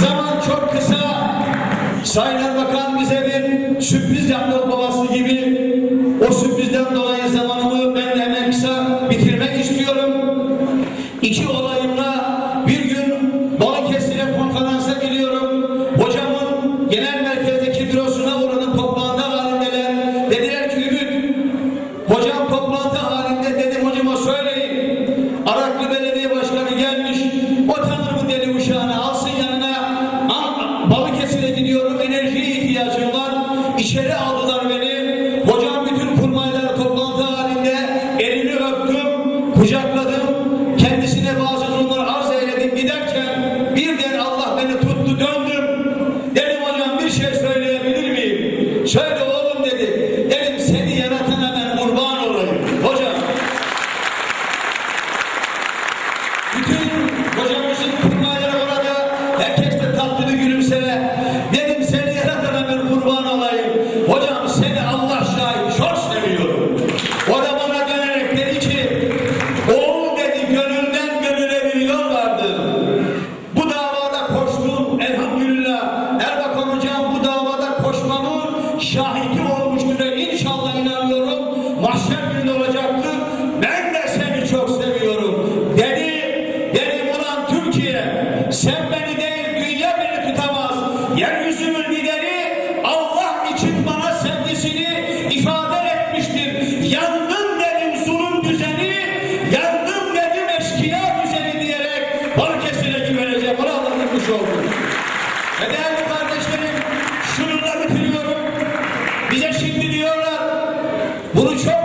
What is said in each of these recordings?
Zaman çok kısa. Sayın Erbakan bize bir sürpriz yaptı babası gibi. O sürprizden dolayı İçeri aldılar beni. Hocam bütün kurmaylar toplantı halinde elini öptüm, kucakladım. Kendisine bazı durumlar arz eyledim giderken birden Allah beni tuttu döndüm. Dedim hocam bir şey söyleyebilir miyim? Söyle oğlum dedi. Dedim seni yaratana ben kurban olayım. Hocam bütün hocamızın kurbanları orada herkes de tatlı sen beni değil dünya beni tutamaz. Yeryüzünün lideri Allah için bana sevgisini ifade etmiştir. Yandım dedim zulüm düzeni, yandım dedim eşkıya düzeni diyerek Balıkesir'e güveneceğim. Bunu anlatmış oldum. Ve değerli kardeşlerim, da bitiriyorum. Bize şimdi diyorlar, bunu çok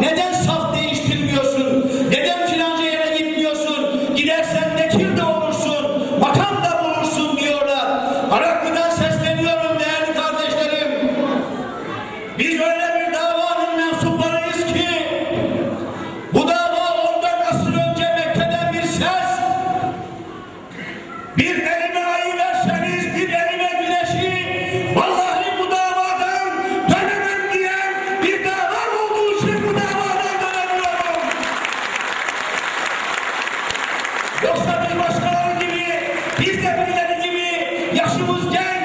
Neden saf değiştirmiyorsun? Neden filanca yere gitmiyorsun? Gidersen vekil de olursun, makam da bulursun diyorlar. Araklı'dan sesleniyorum değerli kardeşlerim. Biz öyle bir davanın mensuplarıyız ki bu dava ondan asır önce Mekke'den bir ses bir Yoksa biz başkaları gibi biz de birileri gibi yaşımız genç,